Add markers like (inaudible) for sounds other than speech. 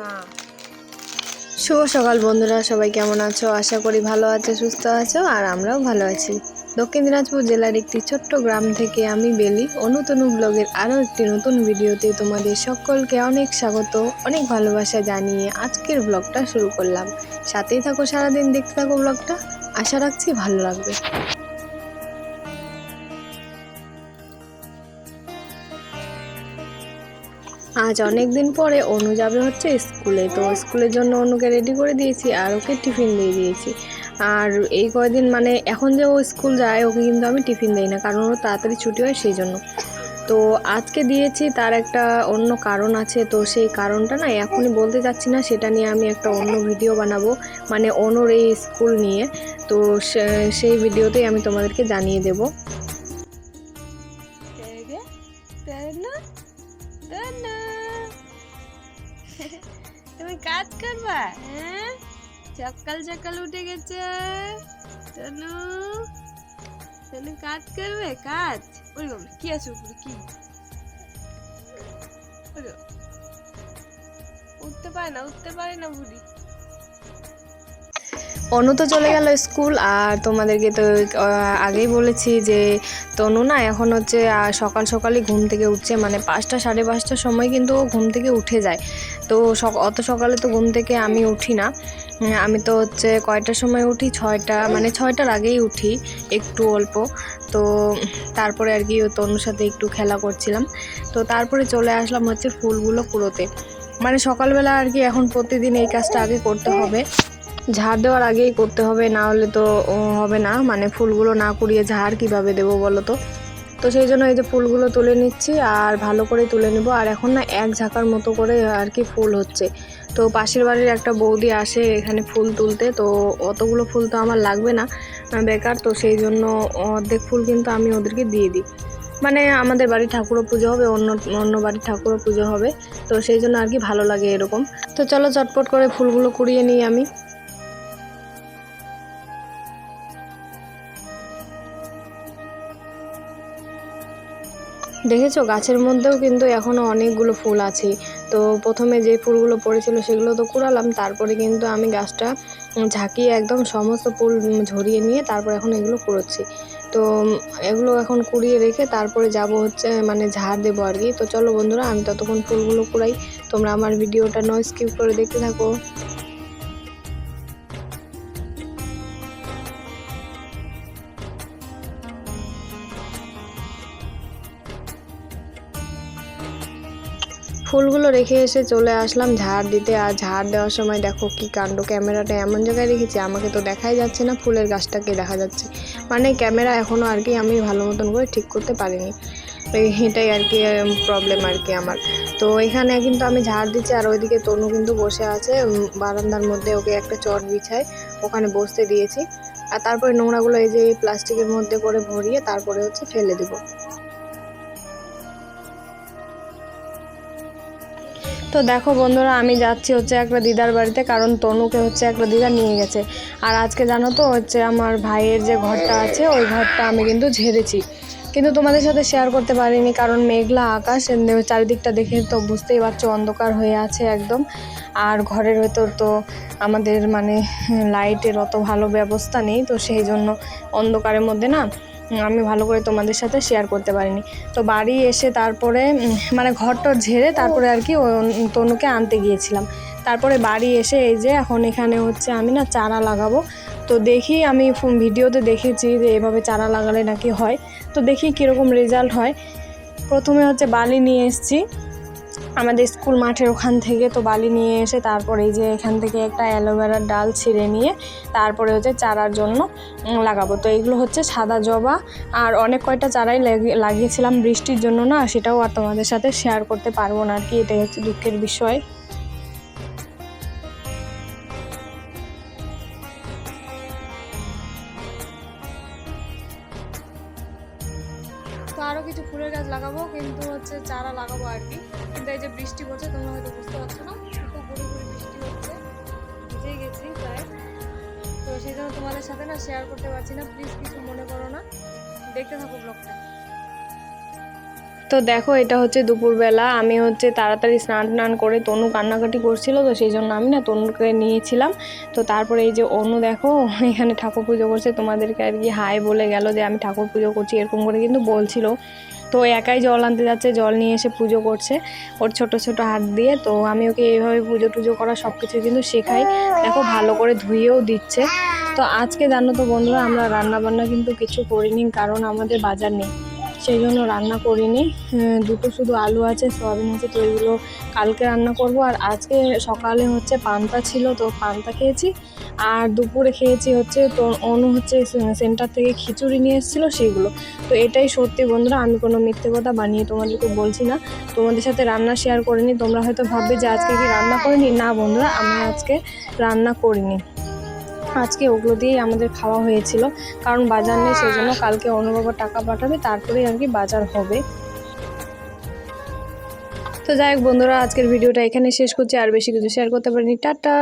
না। শুভ সকাল বন্ধুরা, সবাই কেমন আছো? আশা করি ভালো আছো, সুস্থ আছো, আর আমরাও ভালো আছি। দক্ষিণ দিনাজপুর জেলার একটি ছোট্ট গ্রাম থেকে আমি বেলি অনুতনু ব্লগের আরও একটি নতুন ভিডিওতে তোমাদের সকলকে অনেক স্বাগত, অনেক ভালোবাসা জানিয়ে আজকের ব্লগটা শুরু করলাম। সাথেই থাকো সারাদিন, দেখতে থাকো ব্লগটা। আশা রাখছি ভালো লাগবে। আজ অনেক দিন পরে অনু যাবে হচ্ছে স্কুলে। তো স্কুলের জন্য অনুকে রেডি করে দিয়েছি আর ওকে টিফিন দিয়ে দিয়েছি। আর এই কয়দিন মানে এখন যে ও স্কুল যায়, ওকে কিন্তু আমি টিফিন দিই না, কারণ ওর তাড়াতাড়ি ছুটি হয় সেই জন্য। তো আজকে দিয়েছি, তার একটা অন্য কারণ আছে। তো সেই কারণটা না এখনই বলতে চাচ্ছি না, সেটা নিয়ে আমি একটা অন্য ভিডিও বানাবো মানে অনুর এই স্কুল নিয়ে। তো সেই ভিডিওতেই আমি তোমাদেরকে জানিয়ে দেবো। কাজ করবা হ্যাঁ? সকাল সকাল উঠে গেছে। তনু তনু কাজ করবে? কাজ? ওই বাবা, কি আছে উপরে? কি। উঠতে পারে না, উঠতে পারে না বুড়ি। অনু তো চলে গেল স্কুল, আর তোমাদেরকে তো আগেই বলেছি যে তনু না এখন হচ্ছে সকাল সকালই ঘুম থেকে উঠছে মানে পাঁচটা সাড়ে পাঁচটার সময় কিন্তু ঘুম থেকে উঠে যায়। তো অত সকালে তো ঘুম থেকে আমি উঠি না। আমি তো হচ্ছে কয়টার সময় উঠি? ছয়টা মানে ছয়টার আগেই উঠি, একটু অল্প। তো তারপরে আর কি তনুর সাথে একটু খেলা করছিলাম। তো তারপরে চলে আসলাম হচ্ছে ফুলগুলো কুড়োতে। মানে সকালবেলা আর কি এখন প্রতিদিন এই কাজটা আগে করতে হবে। ঝাড় দেওয়ার আগেই করতে হবে, না হলে তো হবে না। মানে ফুলগুলো না কুড়িয়ে ঝাড় কীভাবে দেবো বলো তো? তো সেই জন্য এই যে ফুলগুলো তুলে নিচ্ছি আর ভালো করে তুলে নিব। আর এখন না এক ঝাঁকার মতো করে আর কি ফুল হচ্ছে। তো পাশের বাড়ির একটা বৌদি আসে এখানে ফুল তুলতে। তো অতগুলো ফুল তো আমার লাগবে না বেকার। তো সেই জন্য অর্ধেক ফুল কিন্তু আমি ওদেরকে দিয়ে দিই। মানে আমাদের বাড়ি ঠাকুরও পুজো হবে, অন্য অন্য বাড়ির ঠাকুরও পুজো হবে। তো সেই জন্য আর কি ভালো লাগে এরকম। তো চলো চটপট করে ফুলগুলো কুড়িয়ে নিই আমি। দেখেছ? গাছের মধ্যেও কিন্তু এখনও অনেকগুলো ফুল আছে। তো প্রথমে যে ফুলগুলো পড়েছিল সেগুলো তো কুড়ালাম, তারপরে কিন্তু আমি গাছটা ঝাঁকিয়ে একদম সমস্ত ফুল ঝরিয়ে নিয়ে তারপর এখন এগুলো কুড়োচ্ছি। তো এগুলো এখন কুড়িয়ে রেখে তারপরে যাব হচ্ছে মানে ঝাড় দেবো আর কি। তো চলো বন্ধুরা, আমি ততক্ষণ ফুলগুলো কুড়াই। তোমরা আমার ভিডিওটা নয় স্কিপ করে দেখতে থাকো। ফুলগুলো রেখে এসে চলে আসলাম ঝাড় দিতে। আর ঝাড় দেওয়ার সময় দেখো কি কাণ্ড, ক্যামেরাটা এমন জায়গায় রেখেছি, আমাকে তো দেখাই যাচ্ছে না, ফুলের গাছটাকে দেখা যাচ্ছে। মানে ক্যামেরা এখনও আর কি আমি ভালো মতন করে ঠিক করতে পারিনি। এটাই আর কি প্রবলেম আর কি আমার। তো এখানে কিন্তু আমি ঝাড় দিচ্ছি, আর ওইদিকে তনু কিন্তু বসে আছে বারান্দার মধ্যে ওকে একটা চট বিছায়, ওখানে বসতে দিয়েছি। আর তারপরে নোংরাগুলো এই যে প্লাস্টিকের মধ্যে করে ভরিয়ে তারপরে হচ্ছে ফেলে দেবো। তো দেখো বন্ধুরা, আমি যাচ্ছি হচ্ছে একটা দিদার বাড়িতে, কারণ তনুকে হচ্ছে একটা দিদা নিয়ে গেছে। আর আজকে জানো তো, হচ্ছে আমার ভাইয়ের যে ঘরটা আছে, ওই ঘরটা আমি কিন্তু ঝেড়েছি। কিন্তু তোমাদের সাথে শেয়ার করতে পারিনি, কারণ মেঘলা আকাশ চারিদিকটা দেখে তো বুঝতেই পারছ, অন্ধকার হয়ে আছে একদম। আর ঘরের ভেতর তো আমাদের মানে লাইটের অত ভালো ব্যবস্থা নেই, তো সেই জন্য অন্ধকারের মধ্যে না আমি ভালো করে তোমাদের সাথে শেয়ার করতে পারিনি। তো বাড়ি এসে তারপরে মানে ঘরটা ঝেড়ে তারপরে আর কি তনুকে আনতে গিয়েছিলাম। তারপরে বাড়ি এসে এই যে এখন এখানে হচ্ছে আমি না চারা লাগাবো। তো দেখি আমি ভিডিওতে দেখেছি যে এভাবে চারা লাগালে নাকি হয়। তো দেখি কীরকম রেজাল্ট হয়। প্রথমে হচ্ছে বালি নিয়ে এসেছি। আমাদের স্কুল মাঠের ওখান থেকে তো বালি নিয়ে এসে তারপরে এই যে এখান থেকে একটা অ্যালোভেরার ডাল ছিঁড়ে নিয়ে তারপরে হচ্ছে চারার জন্য লাগাবো। তো এগুলো হচ্ছে সাদা জবা। আর অনেক কয়টা চারাই লাগি- লাগিয়েছিলাম বৃষ্টির জন্য না, সেটাও আর তোমাদের সাথে শেয়ার করতে পারব না আর কি, এটাই হচ্ছে দুঃখের বিষয়। তো আরও কিছু ফুলের গাছ লাগাবো, কিন্তু হচ্ছে চারা লাগাবো আর কি। কিন্তু এই যে বৃষ্টি পড়ছে, তোমরা হয়তো বুঝতে পারছ না খুব গুড়ি গুড়ি বৃষ্টি হচ্ছে। ভিজেই গেছি প্রায়। তো সেই জন্য তোমাদের সাথে না শেয়ার করতে পারছি না প্লিজ কিছু মনে করো না। দেখতে থাকো ব্লগটা তো দেখো, এটা হচ্ছে দুপুরবেলা। আমি হচ্ছে তাড়াতাড়ি স্নান টান করে তনু কান্নাকাটি করছিল, তো সেই জন্য আমি না তনুকে নিয়েছিলাম। তো তারপরে এই যে অনু দেখো, (laughs) এখানে ঠাকুর পুজো করছে। তোমাদেরকে আর কি হাই বলে গেল যে আমি ঠাকুর পুজো করছি, এরকম করে কিন্তু বলছিল। তো একাই জল আনতে যাচ্ছে, জল নিয়ে এসে পুজো করছে ওর ছোট ছোট হাত দিয়ে। তো আমি ওকে এইভাবে পুজো টুজো করা সব কিছু কিন্তু শেখাই। দেখো, ভালো করে ধুয়েও দিচ্ছে। তো আজকে জানো তো বন্ধুরা, আমরা রান্না বান্না কিন্তু কিছু করিনি, কারণ আমাদের বাজার নেই। সেই জন্য রান্না করিনি। দুটো শুধু আলু আছে, সয়াবিন আছে, তো এগুলো কালকে রান্না করব। আর আজকে সকালে হচ্ছে পান্তা ছিল, তো পান্তা খেয়েছি। আর দুপুরে খেয়েছি হচ্ছে তো অনু হচ্ছে সেন্টার থেকে খিচুড়ি নিয়ে এসেছিল সেগুলো। তো এটাই সত্যি বন্ধুরা, আমি কোনো মিথ্যে কথা বানিয়ে তোমাদেরকে বলছি না। তোমাদের সাথে রান্না শেয়ার করিনি, তোমরা হয়তো ভাববে যে আজকে কি রান্না করিনি। না বন্ধুরা, আমি আজকে রান্না করিনি। আজকে ওগুলো দিয়েই আমাদের খাওয়া হয়েছিল। কারণ বাজার নেই, সেই জন্য কালকে অনুবাবা টাকা পাঠাবে, তারপরেই আর কি বাজার হবে। তো যাই হোক বন্ধুরা, আজকের ভিডিওটা এখানে শেষ করছি। আর বেশি কিছু শেয়ার করতে পারিনি। টাটা!